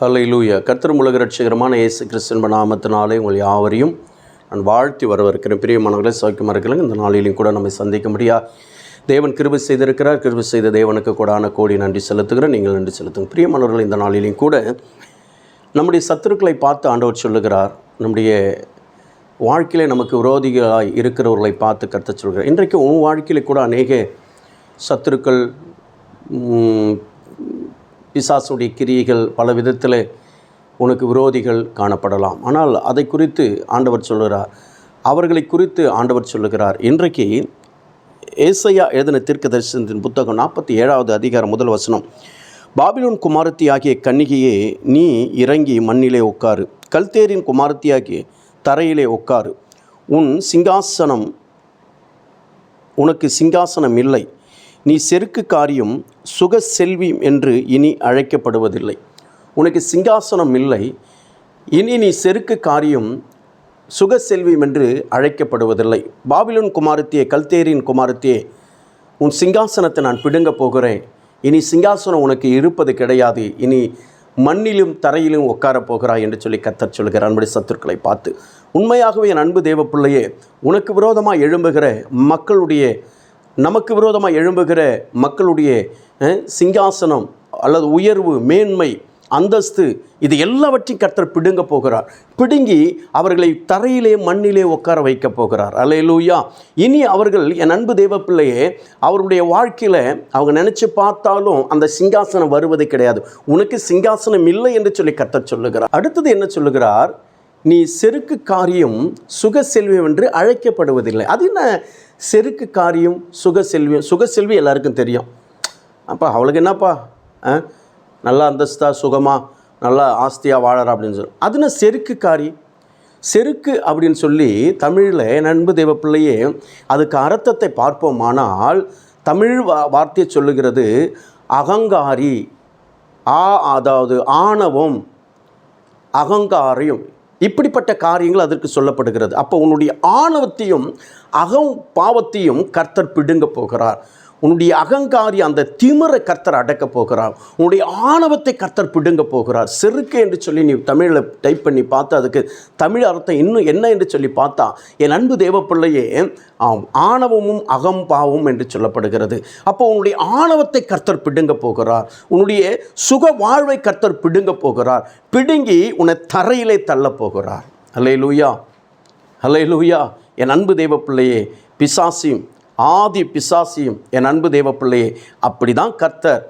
ஹalleluya. கர்த்தர் உலக ரட்சகரமான இயேசு கிறிஸ்தன்ப நாமத்தினாலே உங்கள் யாவரையும் நான் வாழ்த்தி வரவிருக்கிறேன் பிரியமானவர்களே சௌக்கியமாக இருக்கிறேன் இந்த நாளிலையும் கூட நம்மை சந்திக்க முடியா தேவன் கிருபி செய்திருக்கிறார். கிருபை செய்த தேவனுக்கு கூடான கோடி நன்றி செலுத்துகிறேன். நீங்கள் நன்றி செலுத்துங்க பிரியமானவர்கள் இந்த நாளிலையும் கூட நம்முடைய சத்துருக்களை பார்த்து ஆண்டவர் சொல்லுகிறார். நம்முடைய வாழ்க்கையிலே நமக்கு விரோதிகளாக இருக்கிறவர்களை பார்த்து கருத்த சொல்கிறார். இன்றைக்கு உன் வாழ்க்கையில் கூட அநேக சத்துருக்கள் பிசாசுடைய கிரியைகள் பல விதத்தில் உனக்கு விரோதிகள் காணப்படலாம். ஆனால் அதை குறித்து ஆண்டவர் சொல்கிறார் அவர்களை குறித்து ஆண்டவர் சொல்லுகிறார். இன்றைக்கு ஏசையா எழுதின தீர்க்க தரிசனத்தின் புத்தகம் நாற்பத்தி ஏழாவது அதிகாரம் முதல் வசனம். பாபிலோன் குமாரத்தி ஆகிய கன்னிகையே நீ இறங்கி மண்ணிலே உட்காரு. கல்தேரின் குமாரத்தி ஆகிய தரையிலே உட்காரு. உன் சிங்காசனம் உனக்கு சிங்காசனம் இல்லை நீ செருக்கு காரியம் சுக செல்வி என்று இனி அழைக்கப்படுவதில்லை. உனக்கு சிங்காசனம் இல்லை. இனி நீ செருக்கு காரியம் சுக செல்வியம் என்று அழைக்கப்படுவதில்லை. பாபிலோன் குமாரத்தியே கல்தேரின் குமாரத்தியே உன் சிங்காசனத்தை நான் பிடுங்கப் போகிறேன். இனி சிங்காசனம் உனக்கு இருப்பது கிடையாது. இனி மண்ணிலும் தரையிலும் உட்காரப் போகிறாய் என்று சொல்லி கத்தர் சொல்கிறார். அன்புடைய சத்துருக்களை பார்த்து உண்மையாகவே என் அன்பு தேவ பிள்ளையே உனக்கு விரோதமாக எழும்புகிற மக்களுடைய நமக்கு விரோதமாக எழும்புகிற மக்களுடைய சிங்காசனம் அல்லது உயர்வு மேன்மை அந்தஸ்து இது எல்லாவற்றையும் கர்த்தர் பிடுங்க போகிறார். பிடுங்கி அவர்களை தரையிலே மண்ணிலே உட்கார வைக்க போகிறார். அலையலூயா இனி அவர்கள் என் அன்பு தேவ பிள்ளையே அவருடைய வாழ்க்கையில் அவங்க நினச்சி பார்த்தாலும் அந்த சிங்காசனம் வருவது கிடையாது. உனக்கு சிங்காசனம் இல்லை என்று சொல்லி கர்த்தர் சொல்லுகிறார். அடுத்தது என்ன சொல்லுகிறார்? நீ செருக்கு காரியம் சுக செல்வியம் என்று அழைக்கப்படுவதில்லை. அது என்ன? செருக்கு காரியம் சுக செல்வியம் சுக செல்வி எல்லாருக்கும் தெரியும். அப்பா அவளுக்கு என்னப்பா? ஆ? நல்லா அந்தஸ்தா சுகமாக நல்லா ஆஸ்தியாக வாழறா அப்படின்னு சொல்லி. அது என்ன செருக்கு காரி செருக்கு அப்படின்னு சொல்லி தமிழில் நண்பு தெய்வ பிள்ளையே அதுக்கு அர்த்தத்தை பார்ப்போமானால் தமிழ் வா வார்த்தையை சொல்லுகிறது அகங்காரி ஆ அதாவது ஆணவம் அகங்காரியம். இப்படிப்பட்ட காரியங்கள் அதற்கு சொல்லப்படுகிறது. அப்போ உன்னுடைய ஆணவத்தையும் அகம் பாவத்தையும் கர்த்தர் பிடுங்க போகிறார். உன்னுடைய அகங்காரி அந்த திமிரை கர்த்தர் அடக்க போகிறார். உன்னுடைய ஆணவத்தை கர்த்தர் பிடுங்க போகிறார். செருக்கு என்று சொல்லி நீ தமிழில் டைப் பண்ணி பார்த்தா அதுக்கு தமிழ் அர்த்தம் இன்னும் என்ன என்று சொல்லி பார்த்தா என் அன்பு தேவப்பிள்ளையே ஆம், ஆணவமும் அகம்பாவும் என்று சொல்லப்படுகிறது. அப்போ உன்னுடைய ஆணவத்தை கர்த்தர் பிடுங்க போகிறார். உன்னுடைய சுக வாழ்வை கர்த்தர் பிடுங்க போகிறார். பிடுங்கி உன்னை தரையிலே தள்ளப் போகிறார். ஹலே லூயா ஹலே லூயா என் அன்பு தேவப்பிள்ளையே பிள்ளையே பிசாசியும் ஆதி பிசாசியும் என் அன்பு தேவ பிள்ளையே அப்படி தான் கர்த்தர்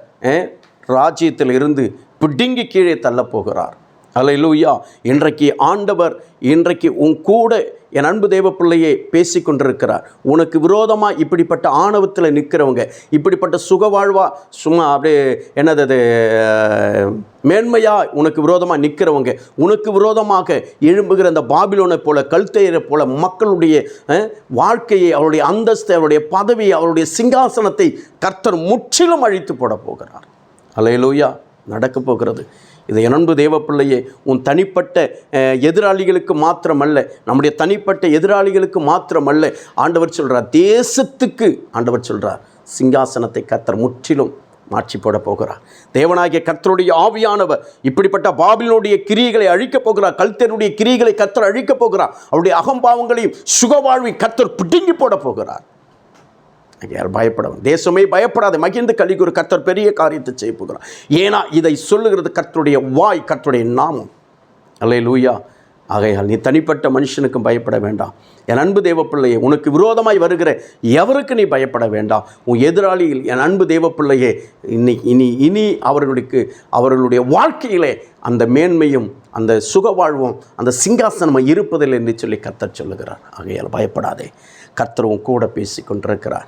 ராஜ்யத்தில் இருந்து பிடுங்கி கீழே தள்ளப் போகிறார். அலை லூயா இன்றைக்கு ஆண்டவர் இன்றைக்கு உன் கூட என் அன்பு தேவ பிள்ளையே பேசி கொண்டிருக்கிறார் உனக்கு விரோதமாக இப்படிப்பட்ட ஆணவத்தில் நிற்கிறவங்க இப்படிப்பட்ட சுக வாழ்வா சும்மா அப்படியே என்னது அது மேன்மையாக உனக்கு விரோதமாக நிற்கிறவங்க உனக்கு விரோதமாக எழும்புகிற அந்த பாபிலோனை போல கல்தேயரை போல மக்களுடைய வாழ்க்கையை அவருடைய அந்தஸ்தை அவருடைய பதவியை அவருடைய சிங்காசனத்தை கர்த்தர் முற்றிலும் அழித்து போட போகிறார். அலையலூயா நடக்க போகிறது. இது அன்பு தேவப்பிள்ளையே உன் தனிப்பட்ட எதிராளிகளுக்கு மாத்திரமல்ல நம்முடைய தனிப்பட்ட எதிராளிகளுக்கு மாத்திரமல்ல. ஆண்டவர் சொல்கிறார் தேசத்துக்கு ஆண்டவர் சொல்கிறார் சிங்காசனத்தை கத்தர் முற்றிலும் மாற்றி போட போகிறார். தேவனாகிய கர்த்தருடைய ஆவியானவர் இப்படிப்பட்ட பாபிலோடைய கிரியைகளை அழிக்கப் போகிறார் கல்தனுடைய கிரியைகளை கர்த்தர் அழிக்கப் போகிறார். அவருடைய அகம்பாவங்களையும் சுகவாழ்வை கர்த்தர் பிடுங்கி போட போகிறார். யார் பயப்படவும். தேசமே பயப்படாது மகிழ்ந்து கலிகுரு கர்த்தர் பெரிய காரியத்தை செய்ய போகிறார். ஏன்னா இதை சொல்லுகிறது கர்த்தருடைய வாய் கர்த்தருடைய நாமம். அல்லே லூயா ஆகையால் நீ தனிப்பட்ட மனுஷனுக்கும் பயப்பட வேண்டாம். என் அன்பு தேவ பிள்ளையே உனக்கு விரோதமாய் வருகிற எவருக்கு நீ பயப்பட வேண்டாம்? உன் எதிராளியில் என் அன்பு தேவ பிள்ளையே இனி இனி இனி அவர்களுக்கு அவர்களுடைய வாழ்க்கையிலே அந்த மேன்மையும் அந்த சுக வாழ்வும் அந்த சிங்காசனமும் இருப்பதில்லை என்று சொல்லி கர்த்தர் சொல்லுகிறார். ஆகையால் பயப்படாதே. கர்த்தரும் கூட பேசி கொண்டிருக்கிறார்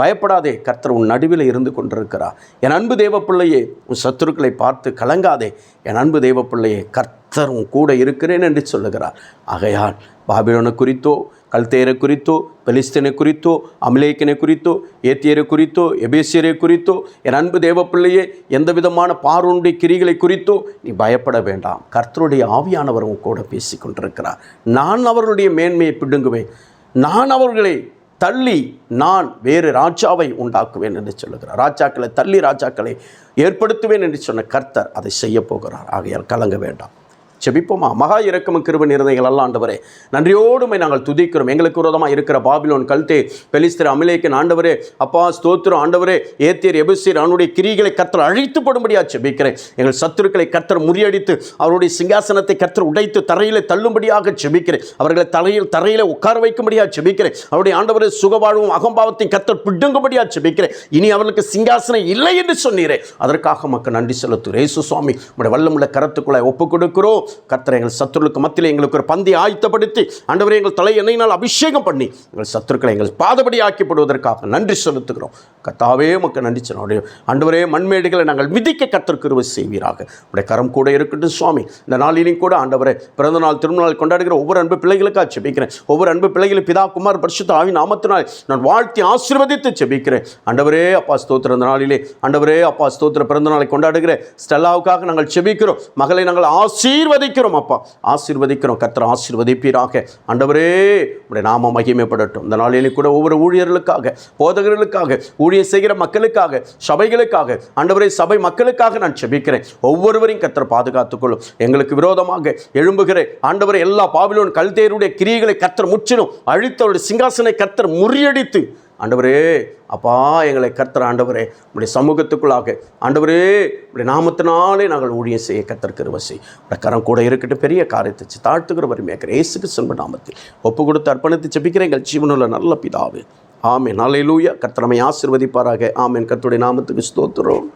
பயப்படாதே கர்த்தர் உன் நடுவில் இருந்து கொண்டிருக்கிறார். என் அன்பு தேவ பிள்ளையே உன் சத்துருக்களை பார்த்து கலங்காதே. என் அன்பு தேவ பிள்ளையே கர்த்தர் உன் கூட இருக்கிறேன் என்று சொல்லுகிறார். ஆகையால் பாபிலோனை குறித்தோ கல்தேரை குறித்தோ பெலிஸ்தீனை குறித்தோ அமலேக்கினை குறித்தோ ஏத்தியரை குறித்தோ எபேசியரை குறித்தோ என் அன்பு தேவப்பிள்ளையே எந்த விதமான பார்வனுடைய கிரிகளை குறித்தோ நீ பயப்பட வேண்டாம். கர்த்தருடைய ஆவியானவர் உன் கூட பேசி கொண்டிருக்கிறார் நான் அவர்களுடைய மேன்மையை பிடுங்குவேன். நான் அவர்களை தள்ளி நான் வேறு ராஜாவை உண்டாக்குவேன் என்று சொல்லுகிறார். ராஜாக்களை தள்ளி ராஜாக்களை ஏற்படுத்துவேன் என்று சொன்ன கர்த்தர் அதை செய்ய போகிறார். ஆகையால் கலங்க வேண்டாம். செபிப்போமா மகா இறக்கமும் கிருப நிறதைகள் அல்ல ஆண்டவரே நன்றியோடுமை நாங்கள் துதிக்கிறோம். எங்களுக்கு விரோதமாக இருக்கிற பாபிலோன் கல்தே பெலிஸ்திர அமிலேக்கன் ஆண்டவரே அப்பா ஸ்தோத்திரம் ஆண்டவரே ஏத்தியர் எபிசியர் அவனுடைய கிரிகளை கத்தர் அழித்து போடும்படியா செபிக்கிறேன் எங்கள் சத்துருக்களை கத்தர் முறியடித்து அவருடைய சிங்காசனத்தை கத்தர் உடைத்து தரையில் தள்ளும்படியாக செபிக்கிறேன் அவர்களை தலையில் தரையில் உட்கார வைக்கும்படியாக செபிக்கிறேன் அவருடைய ஆண்டவரே சுகவாழ்வும் அகம்பாவத்தையும் கத்தர் பிடுங்கும்படியாக செபிக்கிறேன் இனி அவர்களுக்கு சிங்காசனம் இல்லை என்று சொன்னீரே. அதற்காக மக்கள் நன்றி செலுத்துகிறேன் இயேசு சுவாமி உடைய வல்லமுள்ள கரத்துக்குள்ளே ஒப்புக் கொடுக்கிறோம் கர்த்தர் எங்கள் சத்துருளுக்கு மத்தியில் எங்களுக்கு ஒரு பந்தி ஆயத்தப்படுத்தி அண்டவரை எங்கள் தலை எண்ணெயினால் அபிஷேகம் பண்ணி எங்கள் சத்துருக்களை எங்கள் பாதபடி ஆக்கிப்படுவதற்காக நன்றி செலுத்துகிறோம். கத்தாவே உமக்கு நன்றி சொன்னோடைய ஆண்டவரே மண்மேடுகளை நாங்கள் மிதிக்க கர்த்தர் செய்வீராக. உடைய கரம் கூட இருக்கட்டும் சுவாமி. இந்த நாளிலையும் கூட ஆண்டவரே பிறந்த நாள் திருநாள் கொண்டாடுகிற ஒவ்வொரு அன்பு பிள்ளைகளுக்காக செபிக்கிறேன் ஒவ்வொரு அன்பு பிள்ளைகளும் பிதா குமார் பரிசுத்த ஆவி நாமத்தினால் நான் வாழ்த்தி ஆசீர்வதித்து செபிக்கிறேன் ஆண்டவரே அப்பா ஸ்தோத்திர இந்த நாளிலே ஆண்டவரே அப்பா ஸ்தோத்திர பிறந்த நாளை கொண்டாடுகிற ஸ்டெல்லாவுக்காக நாங்கள் செபிக்கிறோம் மகளை நாங்கள் ஆசீர்வதிக்கிறோம் அப்பா. ஆசீர்வதிக்கிறோம் கத்திர ஆசீர்வதிப்பீராக. ஆண்டவரே உடைய நாம மகிமைப்படட்டும். இந்த நாளிலே கூட ஒவ்வொரு ஊழியர்களுக்காக போதகர்களுக்காக ஊழியர் செய்கிற மக்களுக்காக சபைகளுக்காக ஆண்டவரே சபை மக்களுக்காக நான் செபிக்கிறேன். ஒவ்வொருவரையும் கத்திர பாதுகாத்துக்கொள்ளும். எங்களுக்கு விரோதமாக எழும்புகிற ஆண்டவரை எல்லா பாவிலோன் கல்தேருடைய கிரியைகளை கர்த்தர் முற்றிலும் அழித்தவருடைய சிங்காசனை கர்த்தர் முறியடித்து ஆண்டவரே அப்பா எங்களை கர்த்தர் ஆண்டவரே உடைய சமூகத்துக்குள்ளாக. ஆண்டவரே உடைய நாமத்தினாலே நாங்கள் ஊழியம் செய்ய கர்த்தர் கிருவசி உடைய கரம் கூட இருக்கட்டும் பெரிய காரியத்தை தாழ்த்துக்கிற தாழ்த்துகிற வறுமையாக்கிற இயேசுக்கு செல்வ நாமத்தில். ஒப்பு கொடுத்து அர்ப்பணித்து செபிக்கிற எங்கள் ஜீவனுள்ள நல்ல பிதாவே. ஆமென். நாளையிலூயா கர்த்தர் ஆசிர்வதிப்பாராக ஆசீர்வதிப்பாராக. ஆமென். நாமத்துக்கு ஸ்தோத்துறோம்